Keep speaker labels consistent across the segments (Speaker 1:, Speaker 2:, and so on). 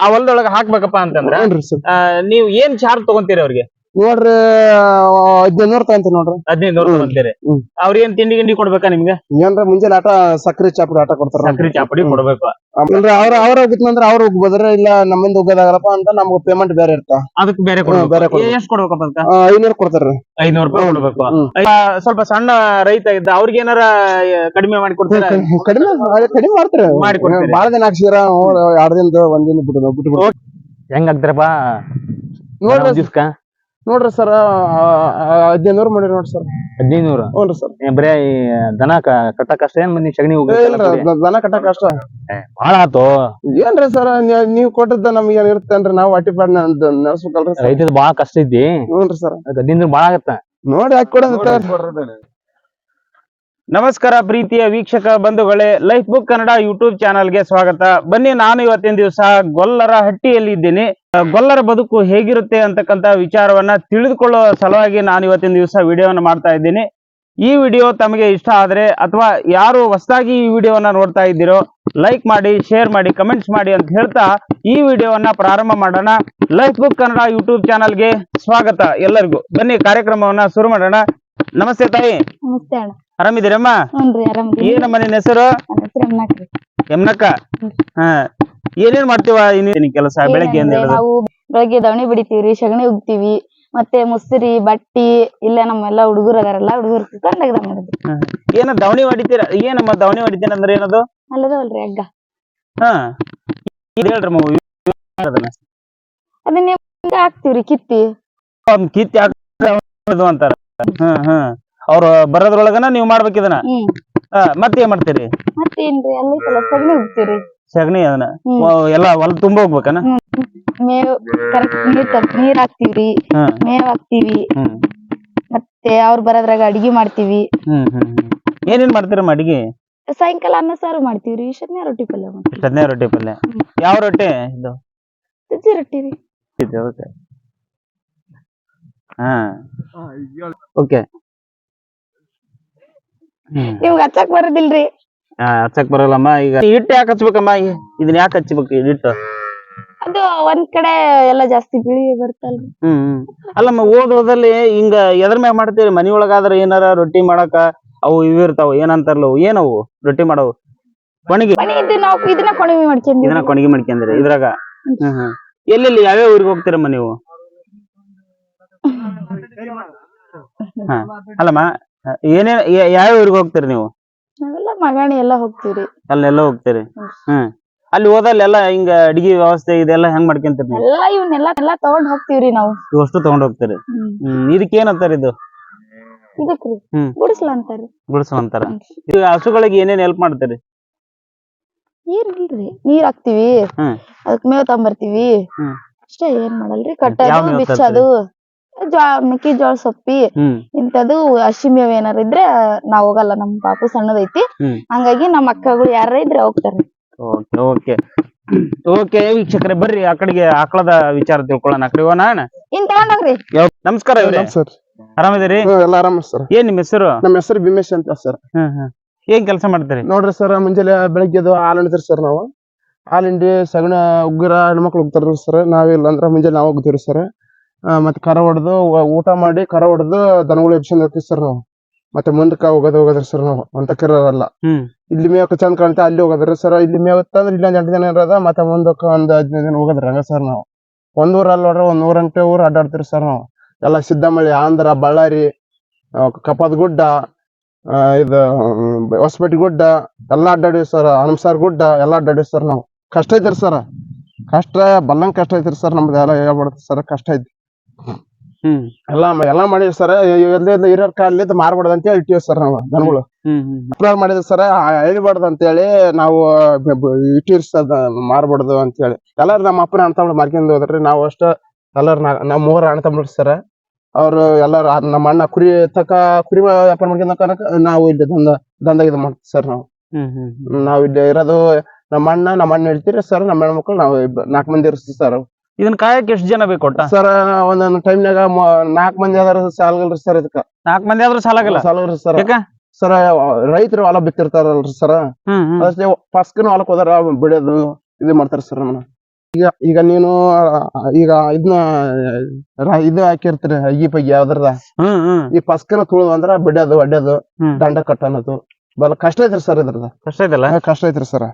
Speaker 1: ಆ ಹೊಲದೊಳಗ ಹಾಕ್ಬೇಕಪ್ಪ ಅಂತಂದ್ರ
Speaker 2: ನೀವು ಸರ್
Speaker 1: ನೀವ್ ಏನ್ ಚಾರ್ಜ್ ತಗೊಂತೀರಿ ಅವ್ರಿಗೆ
Speaker 2: ನೋಡ್ರಿ ಹದಿನೈದು ನೂರ ತಗೊಂತೀವಿ ನೋಡ್ರಿ
Speaker 1: ಹದಿನೈದು ನೂರು
Speaker 2: ಹ್ಮ್.
Speaker 1: ತಗೊಂತೀರಿ
Speaker 2: ಹ್ಮ್.
Speaker 1: ಅವ್ರ ಏನ್ ತಿಂಡಿ ಗಿಂಡಿ ಕೊಡ್ಬೇಕಾ ನಿಮ್ಗೆ
Speaker 2: ಏನ್ರ ಮುಂಜಾನೆ ಆಟ ಸಕ್ರಿ ಚಾಪುಡಿ ಆಟ ಕೊಡ್ತಾರ
Speaker 1: ಸಕ್ರಿ ಚಾಪುಡಿ. ಕೊಡ್ಬೇಕು
Speaker 2: ಅಂದ್ರೆ ಅವ್ರ ಅವ್ರ ಹೋಗಿದ್ನಂದ್ರ ಅವ್ರ ಹೋಗ್ಬೋದ್ರ ಇಲ್ಲ ನಮ್ಮಿಂದ ಹೋಗೋದಾಗಲ್ಲಪ್ಪ ಅಂತ ನಮ್ಗೆ ಪೇಮೆಂಟ್ ಬೇರೆ ಇರ್ತ.
Speaker 1: ಅದಕ್ಕೆ ಬೇರೆ
Speaker 2: ಹ್ಮ್, ಬೇರೆ
Speaker 1: ಕೊಡ್ಬೇಕು.
Speaker 2: ಕೊಡ್ಬೇಕು.
Speaker 1: ಎಷ್ಟ್ ಕೊಡ್ಬೇಕಪ್ಪ ಅಂತ?
Speaker 2: ಐನೂರು ಕೊಡ್ತಾರ್ರಿ
Speaker 1: ಐನೂರು ರೂಪಾಯಿ. ಕೊಡ್ಬೇಕು. ಆ, ಸ್ವಲ್ಪ ಸಣ್ಣ ರೈತ ಇದ್ದ ಅವ್ರಿಗೆ ಏನಾರ ಕಡಿಮೆ ಮಾಡಿ ಕೊಡ್ತೀರ?
Speaker 2: ಕಡಿಮೆ ಅದೇ ಕಡಿಮೆ ಮಾಡ್ತಾರೆ.
Speaker 1: ಮಾಡಿ ಕೊಡ್ತೀರಿ.
Speaker 2: ಬಾಳ ದಿನ ಹಾಕ್ಸಿರ ಎರಡ್ ದಿನದ ಒಂದ್ ದಿನ ಬಿಟ್ಟು ಬಿಟ್ಟು ಬಿಟ್ಟು
Speaker 1: ಹೆಂಗ್ ಆಗ್ತಾರಪ್ಪ?
Speaker 2: ನೋಡ್ರಿ.
Speaker 1: ದಿವ್ಸಕ್ಕ?
Speaker 2: ನೋಡ್ರಿ ಸರ್ ಹದಿನೈದು ನೂರು ಮಾಡಿ ನೋಡ್ರಿ ಸರ್.
Speaker 1: ಹದಿನೈದು ನೂರು
Speaker 2: ಹ್ಞೂ ಸರ್
Speaker 1: ಬರೇ ಈ ದನ ಕ- ಕಟ್ಟಕ್ ಅಷ್ಟೇ ಏನ್ ಸಗಣಿ
Speaker 2: ಇಲ್ರಿ ದನ ಕಟ್ಟಕ್ ಕಷ್ಟ
Speaker 1: ಬಾಳ ಆತು.
Speaker 2: ಏನ್ರಿ ಸರ್ ನೀವ್ ಕೊಟ್ಟದ್ದ ನಮ್ಗೆ ಏನ್ ಇರ್ತೇನ್ರಿ ನಾವು ಹಟ್ಟಿ ಪಾಡ್ ಸರ್.
Speaker 1: ರೈತದ ಬಾಳ ಕಷ್ಟ ಐತಿ.
Speaker 2: ಹ್ಞೂನ್ರಿ ಸರ್.
Speaker 1: ಹದಿನೈದು ಬಾಳ ಆಗತ್ತ.
Speaker 2: ನೋಡಿ ಹಾಕಿ ಕೊಡೋದ
Speaker 1: ನಮಸ್ಕಾರ ಪ್ರೀತಿಯ ವೀಕ್ಷಕ ಬಂಧುಗಳೇ ಲೈಫ್ ಬುಕ್ ಕನ್ನಡ ಯೂಟ್ಯೂಬ್ ಚಾನಲ್ಗೆ ಸ್ವಾಗತ. ಬನ್ನಿ ನಾನು ಇವತ್ತಿನ ದಿವಸ ಗೊಲ್ಲರ ಹಟ್ಟಿಯಲ್ಲಿ ಇದ್ದೀನಿ ಗೊಲ್ಲರ ಬದುಕು ಹೇಗಿರುತ್ತೆ ಅಂತಕ್ಕಂತ ವಿಚಾರವನ್ನ ತಿಳಿದುಕೊಳ್ಳುವ ಸಲುವಾಗಿ ನಾನು ಇವತ್ತಿನ ದಿವಸ ವಿಡಿಯೋವನ್ನು ಮಾಡ್ತಾ ಇದ್ದೀನಿ. ಈ ವಿಡಿಯೋ ತಮಗೆ ಇಷ್ಟ ಆದರೆ ಅಥವಾ ಯಾರು ಹೊಸದಾಗಿ ಈ ವಿಡಿಯೋವನ್ನ ನೋಡ್ತಾ ಇದ್ದೀರೋ ಲೈಕ್ ಮಾಡಿ ಶೇರ್ ಮಾಡಿ ಕಮೆಂಟ್ಸ್ ಮಾಡಿ ಅಂತ ಹೇಳ್ತಾ ಈ ವಿಡಿಯೋವನ್ನ ಪ್ರಾರಂಭ ಮಾಡೋಣ. ಲೈಫ್ ಬುಕ್ ಕನ್ನಡ ಯೂಟ್ಯೂಬ್ ಚಾನಲ್ಗೆ ಸ್ವಾಗತ ಎಲ್ಲರಿಗೂ. ಬನ್ನಿ ಕಾರ್ಯಕ್ರಮವನ್ನ ಶುರು ಮಾಡೋಣ. ನಮಸ್ತೆ ತಾಯಿ. ಆರಾಮಿದ್ದೀರಮ್ಮ? ಏನಮ್ಮ ನಿನ್ನ ಹೆಸರು? ಯಮ್ನಕ್ಕ ಹಾ. ಏನೇನ್ ಮಾಡ್ತೀವ ಕೆಲಸ? ಬೆಳಗ್ಗೆ ಹೇಳಿದ್ರೆ
Speaker 3: ನಾವು ಬೆಳಗ್ಗೆ ದವಣಿ ಬಿಡಿತೀವ್ರಿ ಸಗಣಿ ಉಗ್ತೀವಿ ಮತ್ತೆ ಮುಸ್ರಿ ಬಟ್ಟಿ ಇಲ್ಲ ನಮ್ಮೆಲ್ಲ ಹುಡುಗರು ಅದಾರಲ್ಲ ಹುಡುಗರು ಕುತ್ಕೊಂಡ್ ಅಗ್ದ ಮಾಡೋದು.
Speaker 1: ಏನ ದವಣಿ ಹೊಡಿತೀರ? ಏನಮ್ಮ ದವಣಿ ಹೊಡಿತೀನಿ ಅಂದ್ರೆ ಏನದು?
Speaker 3: ಅಲ್ಲದವಲ್ರಿ ಹಗ್ಗ.
Speaker 1: ಹಾ. ಇದು ಹೇಳ್ರಮ್ಮ ಅದನ್ನ
Speaker 3: ಅದನ್ನ ಹಿಂಗ ಹಾಕ್ತಿವ್ರಿ ಕಿತ್ತಿ.
Speaker 1: ಕಿತ್ತಿ ಹಾಕೋದು ಅಂತಾರ. ಹ್ಮ್ ಹ್ಮ್ ಅವ್ರು ಬರೋದ್ರೊಳಗನ ನೀವ್ ಮಾಡ್ಬೇಕು ಇದನ್ನ
Speaker 3: ಹ್ಮ್.
Speaker 1: ಹಾ ಮತ್ತೆ ಏನ್ ಮಾಡ್ತೀರಿ?
Speaker 3: ಮತ್ತೇನ್ರಿ ಅಲ್ಲಿ ಕೆಲಸ ಉಗ್ತೀವ್ರಿ.
Speaker 1: ಸಗಣಿ ಅದನ್ನ. ಎಲ್ಲಾ ಹೊಲ ತುಂಬ ಹೋಗ್ಬೇಕನ?
Speaker 3: ಮೇವ್ ಕರೆಕ್ಟ್ ನೀರ್ ತಗ್- ನೀರ್ ಹಾಕ್ತಿವ್ರಿ. ಮೇವ್ ಹಾಕ್ತಿವಿ.
Speaker 1: ಹ್ಮ್.
Speaker 3: ಮತ್ತೆ ಅವ್ರ ಬರೋದ್ರಾಗ ಅಡಿಗೆ ಮಾಡ್ತೀವಿ.
Speaker 1: ಹ್ಮ್ ಹ್ಮ್ ಹ್ಮ್. ಏನೇನ್ ಮಾಡ್ತೀರಮ್ಮ ಅಡಿಗೆ?
Speaker 3: ಸಾಯಂಕಾಲ ಅನ್ನ ಸಾರು ಮಾಡ್ತೀವ್ರಿ. ಇಷ್ಟೊತ್ನ್ಯಾಗ ರೊಟ್ಟಿ ಪಲ್ಯ ಮಾಡ್ತೀವಿ.
Speaker 1: ಹದಿನೈದು ರೊಟ್ಟಿ ಪಲ್ಯ.
Speaker 3: ಹ್ಮ್.
Speaker 1: ಯಾವ ರೊಟ್ಟಿ ಇದು?
Speaker 3: ಸಜ್ಜಿ ರೊಟ್ಟಿ ರೀ.
Speaker 1: ಇದೆ, ಓಕೆ. ಹಾ. ಓಕೆ.
Speaker 3: ನಿಮ್ಗ್ ಹಚ್ಚಕ್ ಬರೋದಿಲ್ರಿ.
Speaker 1: ಹಚ್ಚಕ್ ಬರಲ್ಲಮ್ಮ ಈಗ ಹಿಟ್ಟು ಯಾಕೆ ಹಚ್ಬೇಕಮ್ಮ? ಈಗ ಇದನ್ನ ಯಾಕೆ ಹಚ್ಬೇಕು ಹಿಟ್ಟು?
Speaker 3: ಅದು ಒಂದ್ ಕಡೆ ಎಲ್ಲ ಜಾಸ್ತಿ ಬಿಳಿ ಬರ್ತಲ್ರಿ.
Speaker 1: ಹ್ಮ್ ಹ್ಮ್. ಅಲ್ಲಮ್ಮ ಓದ್ ಓದಲ್ಲಿ ಹಿಂಗ ಎದ್ರ ಮ್ಯಾಗ ಮಾಡ್ತೀರಿ? ಮನಿ ಒಳಗಾದ್ರ ಏನಾರ ರೊಟ್ಟಿ ಮಾಡಕ ಅವು ಇವು ಇರ್ತಾವ ಏನಂತಾರಲ್ಲ ಅವು ಏನವು ರೊಟ್ಟಿ ಮಾಡವು? ಕೊಣಿಗೆ
Speaker 3: ಮನೆ ನಾವು ಇದನ್ನ ಕೊಣಿವಿ
Speaker 1: ಇದನ್ನ
Speaker 3: ಮಾಡ್ಕೊಂಡ್ವಿ
Speaker 1: ಕೊಣಿಗೆ ಮಾಡ್ಕೊಂಡ್ರಿ ಇದ್ರಾಗ? ಹ್ಮ್ ಹ್ಮ್. ಎಲ್ಲೆಲ್ಲಿ ಯಾವ್ಯಾವ ಊರಿಗೆ ಹೋಗ್ತೀರಮ್ಮ ನೀವು? ಹಾ. ಅಲ್ಲಮ್ಮ ಏನೇನ್ ಯಾವ ಊರಿಗೆ ಹೋಗ್ತೀರಿ ನೀವು?
Speaker 3: ಮಗಣಿ ಎಲ್ಲ ಹೋಗ್ತೀವ್ರಿ
Speaker 1: ಅಲ್ಲೆಲ್ಲ ಹೋಗ್ತೀರಿ?
Speaker 3: ಹ್ಮ್.
Speaker 1: ಹ್ಮ್ ಅಲ್ಲಿ ಹೋದಲ್ಲಿ ಎಲ್ಲ ಹಿಂಗ ಅಡಿಗೆ ವ್ಯವಸ್ಥೆ ಇದೆಲ್ಲ ಹೆಂಗ್ ಮಾಡ್ಕೊಂತೀರಿ ನೀವು?
Speaker 3: ಎಲ್ಲ ಇವನ್ನೆಲ್ಲ ಎಲ್ಲ ತಗೊಂಡ್ ಹೋಗ್ತೀವ್ರಿ ನಾವು.
Speaker 1: ಇವಷ್ಟು ತಗೊಂಡ್ ಹೋಗ್ತೀರಿ? ಹ್ಮ್. ಇದಕ್ಕೆ ಏನಂತಾರ ಇದು?
Speaker 3: ಇದಕ್ರಿ.
Speaker 1: ಹ್ಮ್.
Speaker 3: ಗುಡಿಸ್ಲ ಅಂತಾರಿ.
Speaker 1: ಗುಡ್ಸು ಅಂತಾರ ಈಗ ಹಸುಗಳಿಗೆ ಏನೇನ್ ಹೆಲ್ಪ್ ಮಾಡ್ತೀರಿ?
Speaker 3: ನೀರ್ ಇಲ್ರಿ. ನೀರ್ ಹಾಕ್ತಿವಿ.
Speaker 1: ಹ್ಮ್.
Speaker 3: ಅದಕ್ ಮೇವ್ ತಗೊಂಬರ್ತೀವಿ
Speaker 1: ಹ್ಮ್.
Speaker 3: ಅಷ್ಟೇ ಏನ್ ಮಾಡಲ್ರಿ. ಕಟ್ಟೋದು
Speaker 1: ಮೇವ್
Speaker 3: ಬಿಚ್ಚೋದು. ಜೋಳ ಮೆಕ್ಕೆಜೋಳ ಸೊಪ್ಪಿ
Speaker 1: ಹ್ಮ್.
Speaker 3: ಇಂಥದ್ದು ಹಸಿ ಮೇವ್ ಏನಾರ ಇದ್ರೆ ನಾವ್ ಹೋಗಲ್ಲ ನಮ್ ಪಾಪು ಸಣ್ಣದೈತಿ.
Speaker 1: ಹ್ಮ್.
Speaker 3: ಹಂಗಾಗಿ ನಮ್ಮ ಅಕ್ಕಗಳು ಯಾರ ಇದ್ರೆ ಹೋಗ್ತಾರ.
Speaker 1: Okay okay. ಓಕೆ ವೀಕ್ಷಕರೇ ಬರ್ರಿ ಆ ಕಡೆಗೆ ಆಕಳದ ವಿಚಾರ ತಿಳ್ಕೊಳ್ಳೋಣ ಆ ಕಡೆ ಹೋಗೋಣ
Speaker 3: ಇನ್ ತಗೊಂಡೋಗ್ರಿ
Speaker 1: ಯಾವ- ನಮಸ್ಕಾರ ಇವ್ರೆ.
Speaker 2: ಸರ್.
Speaker 1: ಆರಾಮಿದ್ದೀರಿ?
Speaker 2: ಎಲ್ಲ ಆರಾಮ ಸರ್.
Speaker 1: ಏನ್ ನಿಮ್ ಹೆಸರು?
Speaker 2: ನಮ್ಮ ಹೆಸರು ಭೀಮೇಶ್ ಅಂತ ಸರ್.
Speaker 1: ಹ್ಮ್ ಹ್ಮ್ ಏನ್ ಕೆಲಸ ಮಾಡ್ತೀರಿ?
Speaker 2: ನೋಡ್ರಿ ಸರ್ ಮುಂಜಾನೆ ಬೆಳಗ್ಗೆದು ಹಾಲು ಹಿಂಡ್ತೀರಿ ಸರ್ ನಾವು. ಹಾಲು ಹಿಂಡಿ ಸಗಣ ಉಗ್ರ ಹೆಣ್ಮಕ್ಳು ಹೋಗ್ತಾರ ಸರ್ ನಾವಿಲ್ಲ ಅಂದ್ರೆ ಮುಂಜಾನೆ ನಾವು ಹೋಗ್ತೀವಿ ಸರ್. ಮತ್ತೆ ಕರ ಹೊಡೆದು ಊಟ ಮಾಡಿ ಕರ ಹೊಡೆದು ದನಗಳು ಎಬ್ಸಿಂದ ಹೋಗ್ತೀವಿ ಸರ್ ನಾವು. ಮತ್ತೆ ಮುಂದಕ್ಕೆ ಹೋಗೋದು ಹೋಗೋದ್ರಿ ಸರ್ ನಾವು ಅಂತ ಕಿರಲ್ಲ ಇಲ್ಲಿ ಮೇವಕ್ಕೆ ಚಂದ ಕಾಣ್ತಾ ಅಲ್ಲಿ ಹೋಗೋದ್ರಿ ಸರ್ ಇಲ್ಲಿ ಮೇವತ್ತಂದ್ರೆ ಇಲ್ಲಿ ಎಂಟು ದಿನ ಇರೋದ ಮತ್ತೆ ಮುಂದಕ್ಕ ಒಂದ್ ಹದಿನೈದು ದಿನ ಹೋಗೋದ್ರಿ ಹಂಗ ಸರ್ ನಾವು. ಒಂದ್ ಊರಲ್ಲಿ ಅಲ್ಲಿ ನೋಡ್ರಿ ಒಂದ್ ಎಂಟು ಊರು ಅಡ್ಡಾಡ್ತೀರಿ ಸರ್ ನಾವು. ಎಲ್ಲ ಸಿದ್ದಮಳ್ಳಿ ಆಂಧ್ರ ಬಳ್ಳಾರಿ ಆ, ಕಪ್ಪದ ಗುಡ್ಡ ಆ, ಇದು ಹೊಸಪೇಟೆ ಗುಡ್ಡ ಎಲ್ಲ ಅಡ್ಡಾಡಿವಿ ಸರ್ ಹನುಮಸಾರ್ ಗುಡ್ಡ ಎಲ್ಲಾ ಅಡ್ಡಾಡಿವಿ ಸರ್ ನಾವು. ಕಷ್ಟ ಐತ್ರಿ ಸರ್ ಕಷ್ಟ ಬಲ್ಲಂಗ್ ಕಷ್ಟ ಐತ್ರಿ ಸರ್ ನಮ್ದು ಎಲ್ಲ ಹೇಳ್ಬಾರ್ದು ಸರ್ ಕಷ್ಟ ಐತಿ ಎಲ್ಲಾ ಎಲ್ಲಾ ಮಾಡಿವಿ ಸರ್. ಎಲ್ಲಿಂದ ಹಿರಿಯರ್ ಕಾಲಿಂದ ಮಾರ್ಬಾರ್ದು ಅಂತ ಹೇಳಿ ಇಟ್ಟಿವಿ ಸರ್ ನಾವು ದನಗಳು.
Speaker 1: ಹ್ಮ್ ಹ್ಮ್
Speaker 2: ಅಪ್ಲೋಡ್ ಮಾಡಿದ್ವಿ ಸರ್ ಹೇಳಿ ನಾವು ಇಟ್ಟಿವಿ ಸರ್ ಮಾರ್ಬಾರ್ದು ಅಂತೇಳಿ ಎಲ್ಲಾರು ನಮ್ಮ ಅಪ್ಪನ ಅಣ್ಣ ತಮ್ಮ ಮಾರ್ಕೊಂಡ್ ಹೋದ್ರಿ ನಾವು ಅಷ್ಟ ಎಲ್ಲಾರು ನಮ್ಮ ಮೂವರ ಅಣ್ಣ ತಮ್ಮ ಸರ್. ಅವ್ರು ಎಲ್ಲಾರು ನಮ್ಮ ಅಣ್ಣ ಕುರಿ ತಕ ಕುರಿ ವ್ಯಾಪಾರ ಮಾಡ್ಕೊಂಡ ನಾವು ಇಲ್ಲಿ ದಂದ ದಂದ ಇದು ಮಾಡ್ತೀವಿ ಸರ್ ನಾವು. ನಾವು ಇಲ್ಲಿ ಇರೋದು ನಮ್ಮ ಅಣ್ಣ ನಮ್ಮ ಅಣ್ಣ ಹೇಳ್ತೀರಿ ಸರ್ ನಮ್ಮ ಹೆಣ್ಮಕ್ಳು ನಾವು ನಾಲ್ಕು ಮಂದಿ ಇರ್ತೀವಿ ಸರ್.
Speaker 1: ಇದನ್ ಕಾಯಕ್ ಎಷ್ಟ್ ಜನ ಬೇಕು ಒಟ್ಟ?
Speaker 2: ಸರ್ ಒಂದೊಂದು ಟೈಮ್ನಾಗ ನಾಲ್ಕು ಮಂದಿ ಆದ್ರ ಸಾಲಗಲ್ರಿ ಸರ್ ಇದಕ್ಕ.
Speaker 1: ನಾಲ್ಕ್ ಮಂದಿ ಆದ್ರೂ ಸಾಲಾಗಲ್ಲ?
Speaker 2: ಸಾಲ ಸರ್.
Speaker 1: ಯಾಕ?
Speaker 2: ಸರ್ ರೈತರು ಹೊಲ ಬಿತ್ತಿರ್ತಾರಲ್ರಿ ಸರ್. ಅಷ್ಟೇ ಫಸ್ಟ್ನ ಹೊಲಕ್ ಹೋದಾರ ಬಿಡೋದು ಇದು ಮಾಡ್ತಾರ ಸರ್ ನಮ್ಮನ್ನ. ಈಗ ಈಗ ನೀನು ಈಗ ಇದನ್ನ ಇದು ಹಾಕಿರ್ತೀರಿ ಅಗಿ ಪಗಿ
Speaker 1: ಹ್ಮ್
Speaker 2: ಈ ಪಸ್ಕನ ತುಳಿದು ಅಂದ್ರ ಬಿಡೋದು ಒಡ್ಡೋದು ದಂಡ ಕಟ್ಟನದು. ಅನ್ನೋದು ಬಲ ಕಷ್ಟ ಐತ್ರಿ ಸರ್ ಇದ್ರದ
Speaker 1: ಕಷ್ಟ ಐತಲ್ಲ?
Speaker 2: ಕಷ್ಟ ಐತ್ರಿ ಸರ್.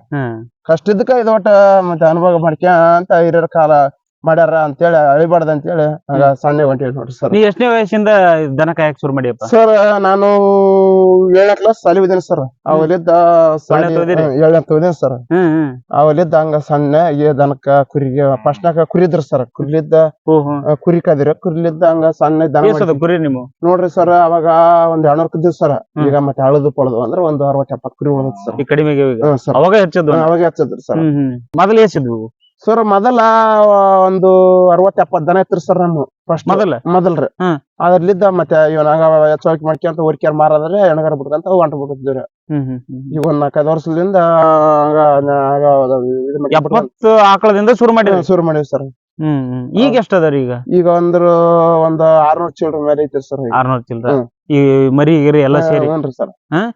Speaker 2: ಕಷ್ಟ ಇದಕ್ಕ ಇದು ಒಟ್ಟ ಮತ್ತೆ ಅನುಭವ ಮಾಡ್ಕ್ಯಾಂತ ಹಿರಿಯರ ಕಾಲ ಮಾಡ್ಯಾರ ಅಂತೇಳಿ ಅಳಿಬಾರ್ದ ಅಂತೇಳಿ ಹಂಗ ಸಣ್ಣ ಹೊಂಟಿ ನೋಡ್ರಿ ಸರ್
Speaker 1: ನೀವು ಎಷ್ಟನೇ ವಯಸ್ಸಿಂದ ದನ ಕಾಯಕ್ ಶುರು ಮಾಡಿಯಪ್ಪ?
Speaker 2: ಸರ್ ನಾನು ಏಳನೇ ಕ್ಲಾಸ್ ಸಾಲಿ ಓದಿನಿ ಸರ್ ಅವಲಿದ್ದ? ಏಳನೇ ಓದಿನಿ ಸರ್
Speaker 1: ಹ್ಮ್ ಹ್ಮ್.
Speaker 2: ಅವಲಿದ್ದ ಹಂಗ ಸಣ್ಣ ಈ ದನಕ್ಕ ಕುರಿಗೆ ಫಸ್ಟ್ನಾಗ ಕುರಿದ್ರ ಸರ್ ಕುರಿಲಿದ್ದ ಕುರಿ ಕದಿರ ಕುರಿಲಿದ್ದ ಹಂಗ ಸಣ್ಣ ದನ
Speaker 1: ಕುರಿ ನೀವು?
Speaker 2: ನೋಡ್ರಿ ಸರ್ ಅವಾಗ ಒಂದ್ ಎರಡ್ನೂರ್ ಕದ್ದಿವ್ ಸರ್ ಈಗ ಮತ್ತೆ ಅಳದು ಪಳದು ಅಂದ್ರೆ ಒಂದ್ ಅರವತ್ ಎಪ್ಪತ್ ಕುರಿ ಉಳದ್ ಸರ್
Speaker 1: ಈ ಕಡಿಮೆಗೆ ಈಗ
Speaker 2: ಹ್ಮ್ ಸರ್
Speaker 1: ಅವಾಗ ಹೆಚ್ಚದ್ದು?
Speaker 2: ಅವಾಗ ಹಚ್ಚದ್ರಿ ಸರ್
Speaker 1: ಹ್ಮ್ ಹ್ಮ್. ಮೊದಲು ಎಷ್ಟಿದ್ವು?
Speaker 2: ಸರ್ ಮೊದಲ ಒಂದು ಅರವತ್ ಎಪ್ಪತ್ ದನ ಇತ್ತು ಸರ್ ನಮ್ಮ ಫಸ್ಟ್
Speaker 1: ಮೊದಲ?
Speaker 2: ಮೊದಲ್ರಿ.
Speaker 1: ಹ್ಮ್.
Speaker 2: ಅದ್ರಲ್ಲಿದ್ದ ಮತ್ತೆ ಇವನಾಗ ಚೌಕಿ ಮಾಡ್ಕೊಂತ ಹೊರ್ಕ್ಯಾರ ಮಾರಾದ್ರೆ ಎಣಗರ ಬಿಡ್ಕಂತ ಹೊಂಟ
Speaker 1: ಹ್ಮ್ ಹ್ಮ್ ಹ್ಮ್
Speaker 2: ಈಗ ಒಂದ್ ನಾಲ್ಕೈದು ವರ್ಷದಿಂದ ಹಂಗ ಹಂಗ ಇದು ಮಾಡ್ಕೊಂಡ್ ಬಿಡ್ಕೊಂಡ್
Speaker 1: ಎಪ್ಪತ್ತು ಆಕಳದಿಂದ ಶುರು ಮಾಡಿದ್ರಿ?
Speaker 2: ಶುರು ಮಾಡಿವಿ ಸರ್
Speaker 1: ಹ್ಮ್ ಈಗ ಈಗ ಅದಾರ ಈಗ?
Speaker 2: ಈಗ ಒಂದ್ರ ಒಂದ್ ಆರ್ನೂರ್ ಚಿಲ್ಡ್ರ ಮೇಲೆ ಐತಿ ಸರ್
Speaker 1: ಆರ್ನೂರ್ ಚಿಲ್ರ
Speaker 2: ಹ್ಮ್.
Speaker 1: ಈ ಮರಿ ಗಿರಿ ಎಲ್ಲ ಸೇರಿ?
Speaker 2: ಹ್ಞೂನ್ರಿ ಸರ್
Speaker 1: ಹ್ಮ್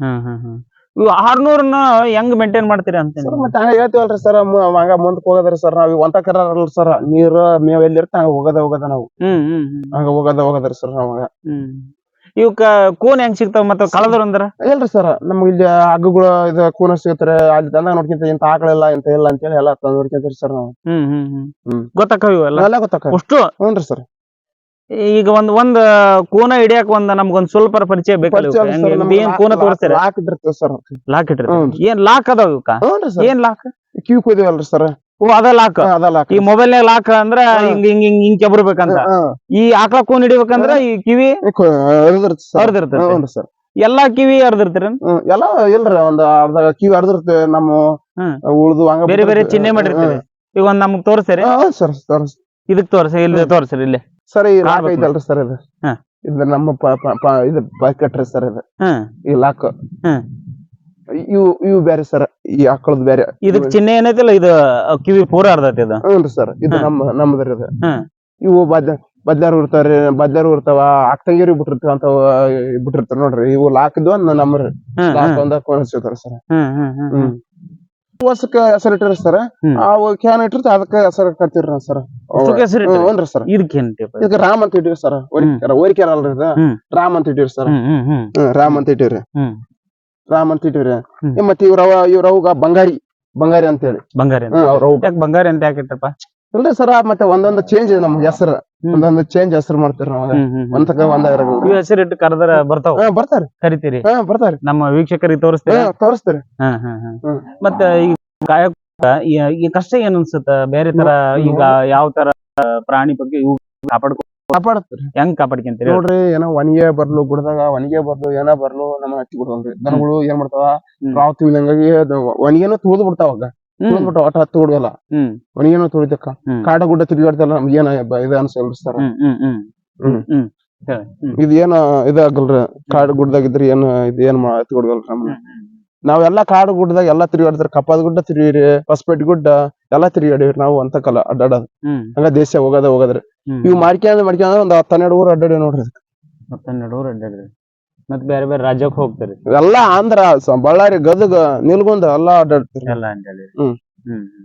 Speaker 1: ಹ್ಮ್ ಹ್ಮ್. ಇವು ಆರ್ನೂರ್ನ ಹೆಂಗ್ ಮೇಂಟೈನ್ ಮಾಡ್ತೀರಿ ಅಂತ
Speaker 2: ಸರ್ ಮತ್ತೆ ಹಂಗ ಹೇಳ್ತೀವಲ್ರಿ ಸರ್ ಹಂಗ ಮುಂದಕ್ ಹೋಗದ್ರಿ ಸರ್ ನಾವ್ ಒಂತ ಕರಲ್ಲ ಸರ್ ನೀರ್ ಮೇವ್ ಎಲ್ಲಿ ಇರ್ತ ಹಂಗ ಹೋಗದ ಹೋಗದ ನಾವು.
Speaker 1: ಹ್ಮ್ ಹ್ಮ್ ಹ್ಮ್.
Speaker 2: ಹಂಗ ಹೋಗದ ಹೋಗದ್ರಿ ಸರ್ ನಾವ್
Speaker 1: ಹ್ಮ್. ಇವಕ್ಕ ಕೋನ್ ಹೆಂಗ್ ಸಿಗ್ತಾವ ಮತ್ತ ಕಳದ್ರ ಅಂದ್ರ?
Speaker 2: ಇಲ್ರಿ ಸರ್ ನಮ್ಗೆ ಇಲ್ಲಿ ಹಗ್ಗುಗಳು ಇದು ಕೂನ ಸಿಗುತ್ತಾರೆ ಅಲ್ಲಿ ತಂದಾಗ ನೋಡ್ಕಿಂತ ಇಂತ ಆಕಳಿಲ್ಲ ಇಂತ ಇಲ್ಲ ಅಂತೇಳಿ ಎಲ್ಲ ತಂದ್ ನೋಡ್ಕೊಂತೀರಿ ಸರ್ ನಾವು.
Speaker 1: ಹ್ಮ್ ಹ್ಮ್ ಹ್ಮ್.
Speaker 2: ಹ್ಮ್.
Speaker 1: ಗೊತ್ತಾಕವ ಇವೆಲ್ಲ?
Speaker 2: ಎಲ್ಲ ಗೊತ್ತಾಕ
Speaker 1: ಅಷ್ಟು?
Speaker 2: ಹ್ಞೂನ್ರಿ ಸರ್.
Speaker 1: ಈಗ ಒಂದ್ ಒಂದ್ ಕೂನ ಹಿಡಿಯಾಕ ಒಂದ್ ನಮ್ಗೊಂದ್ ಸ್ವಲ್ಪ ಪರಿಚಯ ಬೇಕಲ್ಲ ಇವಕ್ಕ? ಹೆಂಗ್- ಹೆಂಗ್ ಏನ್ ಕೂನ ತೋರಿಸ್ತೀರ
Speaker 2: ಲಾಕ್ ಇಟ್ಟಿರ್ತೇವೆ ಸರ್.
Speaker 1: ಲಾಕ್ ಇಟ್ರಿ
Speaker 2: ಹ್ಮ್.
Speaker 1: ಏನ್ ಲಾಕ್ ಅದಾವ ಇವಕ್ಕ
Speaker 2: ಹ್ಞೂನ್ರಿ ಸರ್.
Speaker 1: ಏನ್ ಲಾಕ್
Speaker 2: ಕ್ಯೂ ಕೊಯ್ದಿವಲ್ರಿ ಸರ್.
Speaker 1: ಓ ಅದ ಲಾಕ್
Speaker 2: ಅದ ಲಾಕ್
Speaker 1: ಈ ಮೊಬೈಲ್ ನಾಗ ಲಾಕ್ ಅಂದ್ರ
Speaker 2: ಹಾ.
Speaker 1: ಹಿಂಗ್ ಹಿಂಗ್ ಹಿಂಗ್ ಹಿಂಗ್ ಕೆಬ್ರಬೇಕಂತ? ಈ ಆಕಳ ಕೂನ್ ಹಿಡಿಬೇಕಂದ್ರ ಈ ಕಿವಿ
Speaker 2: ಸರ್. ಹ್ಞೂನ್ರಿ ಸರ್.
Speaker 1: ಎಲ್ಲಾ ಕಿವಿ ಹರ್ದಿರ್ತೀರ
Speaker 2: ಎಲ್ಲಾ ಎಲ್ಲ ಇಲ್ರಿ ಒಂದ್ ಅರ್ಧ ಕಿವಿ ಅರ್ದಿರ್ತೇವೆ ನಮ್ಮ
Speaker 1: ಉಳಿದು
Speaker 2: ಉಳ್ದು ಹಂಗ
Speaker 1: ಬೇರೆ ಬೇರೆ ಚಿಹ್ನೆ ಮಾಡಿರ್ತೀವಿ ಈಗ ಒಂದ್ ನಮಗ್ ಹ್ಮ್,
Speaker 2: ಸರ್ ಸರ್
Speaker 1: ಇದಕ್ ತೋರ್ಸಿ ಇಲ್ಲಿ ತೋರ್ಸ್ರಿ ಇಲ್ಲಿ.
Speaker 2: ಸರ್ ಈ ಲಾಕ್ ಐತಲ್ರಿ ಸರ್ ಇದು.
Speaker 1: ಹಾ.
Speaker 2: ಇದು ನಮ್ಮ ಪ- ಪ- ಪ- ಇದು ಬಕೆಟ್ ರೀ ಸರ್ ಇದು. ಈ ಲಾಕ್. ಇವು ಇವು ಬೇರೆ ಸರ್ ಈ ಆಕಳದ್ ಬೇರೆ.
Speaker 1: ಇದಕ್ ಚಿಹ್ನೆ ಏನೈತಿಲ್ಲ ಇದು ಕಿವಿ ಪೂರ ಅರ್ಧತಿ ಇದು.
Speaker 2: ಹ್ಞೂ ಸರ್ ಇದು
Speaker 1: ಹಾ.
Speaker 2: ನಮ್ಮ ನಮ್ಮದ್ರಿ ಇದು. ಇವು ಬದ್ಲ ಬದ್ಲಾರು ಇರ್ತಾವ್ರಿ ಬದ್ಲಾರು ಇರ್ತಾವ ಅಕ್ತಂಗಿರಿ ಬಿಟ್ಟಿರ್ತಾವ ಅಂತ ಬಿಟ್ಟಿರ್ತಾರ ನೋಡ್ರಿ. ಇವು ಲಾಕ್ದು ಒಂದ್ ನಮ್ಮರಿ
Speaker 1: ಹ್ಮ್
Speaker 2: ಲಾಕ್
Speaker 1: ಹ್ಮ್
Speaker 2: ಒಂದ ಕೊನಿಸ್ತಾರ ಸರ್.
Speaker 1: ಹ್ಮ್ ಹ್ಮ್. ಹ್ಮ್.
Speaker 2: ವರ್ಷಕ್ಕ ಹೆಸರು ಇಟ್ಟಿರಿ ಸರ್ ಕ್ಯಾನ್ ಇಟ್ಟಿರ್ತ ಅದಕ್ಕ ಹೆಸರು ಕಟ್ತಿರಿ ಸರ್
Speaker 1: ಅಷ್ಟಕ್ಕೆ ಹೆಸರು ಇಟ್ರಿ?
Speaker 2: ಹ್ಞೂ ಸರ್
Speaker 1: ಇದಕ್ಕೇನ್
Speaker 2: ಇದಕ್ಕೆ ರಾಮ್ ಅಂತ ಇಟ್ಟಿರಿ ಸರ್ ಓರಿಕೆ ಅಲ್ರಿ ಇದು. ರಾಮ್ ಅಂತ ಇಟ್ಟಿರಿ ಸರ್ ರಾಮ್ ಅಂತ ಇಟ್ಟಿರಿ. ರಾಮ್ ಅಂತ ಇಟ್ಟಿರಿ ಮತ್ತೆ ಇವ್ರವ ಇವ್ರವ್ಗ ಬಂಗಾರಿ ಬಂಗಾರಿ ಅಂತ ಹೇಳಿ
Speaker 1: ಬಂಗಾರಿ
Speaker 2: ಅವ್ರವ್
Speaker 1: ಬಂಗಾರಿ ಅಂತ ಯಾಕೆ
Speaker 2: ಇಲ್ರಿ ಸರ ಮತ್ತೆ ಒಂದೊಂದು ಚೇಂಜ್ ನಮ್ಗೆ ಹೆಸರು. ಒಂದೊಂದು ಚೇಂಜ್ ಹೆಸರು ಮಾಡ್ತೀರಿ ನಾವು. ಒಂದಕ್ಕ ಒಂದ
Speaker 1: ಇವ್ ಹೆಸರು ಇಟ್ಟು ಕರೆದ್ರ ಬರ್ತಾವ?
Speaker 2: ಬರ್ತಾರೆ.
Speaker 1: ಕರಿತೀರಿ?
Speaker 2: ಹಾ ಬರ್ತಾರಿ.
Speaker 1: ನಮ್ಮ ವೀಕ್ಷಕರಿಗೆ ತೋರಿಸ್ತೀರಿ?
Speaker 2: ತೋರಿಸ್ತೀರಿ. ಈ.
Speaker 1: ಮತ್ತ ಈಗ ಕಾಯಕ ಈ- ಈ ಕಷ್ಟ ಏನ್ ಅನ್ಸುತ್ತ? ಬೇರೆ ತರ ಈಗ ಯಾವ ತರ ಪ್ರಾಣಿ ಬಗ್ಗೆ ಇವು ಕಾಪಾಡ್ಕೊ
Speaker 2: ಕಾಪಾಡತ್ರಿ.
Speaker 1: ಹೆಂಗ್ ಕಾಪಾಡ್ಕೊಂತೀರಿ?
Speaker 2: ನೋಡ್ರಿ ಏನೋ ಒಣಗೆ ಬರ್ಲು ಗುಡ್ದಾಗ ಒಣಗೆ ಬರ್ಲು ಏನೋ ಬರ್ಲು ನಮ್ಮ ಹಚ್ಚಿ ಬಿಡ್ತಾವ್ರಿ ದನಗಳು ಏನ್ ಮಾಡ್ತಾವ. ರಾವ್ ತಿಳ್ದಂಗಾಗಿ ಒಣಗೇನು ತುಳಿದು ಬಿಡ್ತಾವ ಅವಾಗ ಆಟ ಹತ್ತು ಬಿಡವಲ್ಲ ಅವನಿಗೇನೋ ತುಳಿದಕ್ಕ ಕಾಡ ಗುಡ್ಡ ತಿರುಗಾಡ್ತಲ್ಲ ನಮ್ಗೆ ಏನ ಬ- ಇದು ಅನ್ಸಲ್ರಿ ಸರ್. ಇದು ಏನ ಇದಾಗಲ್ರಿ? ಕಾಡು ಗುಡ್ಡದಾಗ ಇದ್ರೆ ಏನ್ ಇದು ಏನ್ ಹತ್ತಿ ಬಿಡ್ವಲ್ರಿ ನಮ್ನ? ನಾವೆಲ್ಲಾ ಕಾಡು ಗುಡ್ಡದಾಗ ಎಲ್ಲಾ ತಿರುಗಾಡ್ತಾರ ಕಪ್ಪದ ಗುಡ್ಡ ತಿರುಗಿರಿ ಹೊಸಪೇಟ್ ಗುಡ್ಡ ಎಲ್ಲಾ ತಿರುಗಾಡಿವ್ರಿ ನಾವು ಅಂತಕಲ್ಲ ಅಡ್ಡಾಡೋದು.
Speaker 1: ಹ್ಮ್.
Speaker 2: ಹಂಗ ದೇಶ ಹೋಗೋದ ಹೋಗದ್ರಿ. ಇವ್ ಮಾಡ್ಕೊಂಡ್ ಮಾಡ್ಕೊಂಡ್ ಒಂದ್ ಹತ್ತೆರಡು ಊರು ಊರ್ ಅಡ್ಡಾಡಿ ನೋಡ್ರಿ
Speaker 1: ಹತ್ತೆರಡು ಊರ್ ಅಡ್ಡಾಡ್ರಿ ಮತ್ ಬೇರೆ ಬೇರೆ ರಾಜ್ಯಕ್ಕೆ ಹೋಗ್ತಾರೆ.
Speaker 2: ಎಲ್ಲಾ ಆಂಧ್ರ ಸ- ಬಳ್ಳಾರಿ ಗದಗ ನಿಲ್ಗುಂದ ಎಲ್ಲಾ ಅಡ್ಡಾಡ್ತೀರಿ
Speaker 1: ಎಲ್ಲ ಹೇಳಿ.
Speaker 2: ಹ್ಮ್.
Speaker 1: ಹ್ಮ್.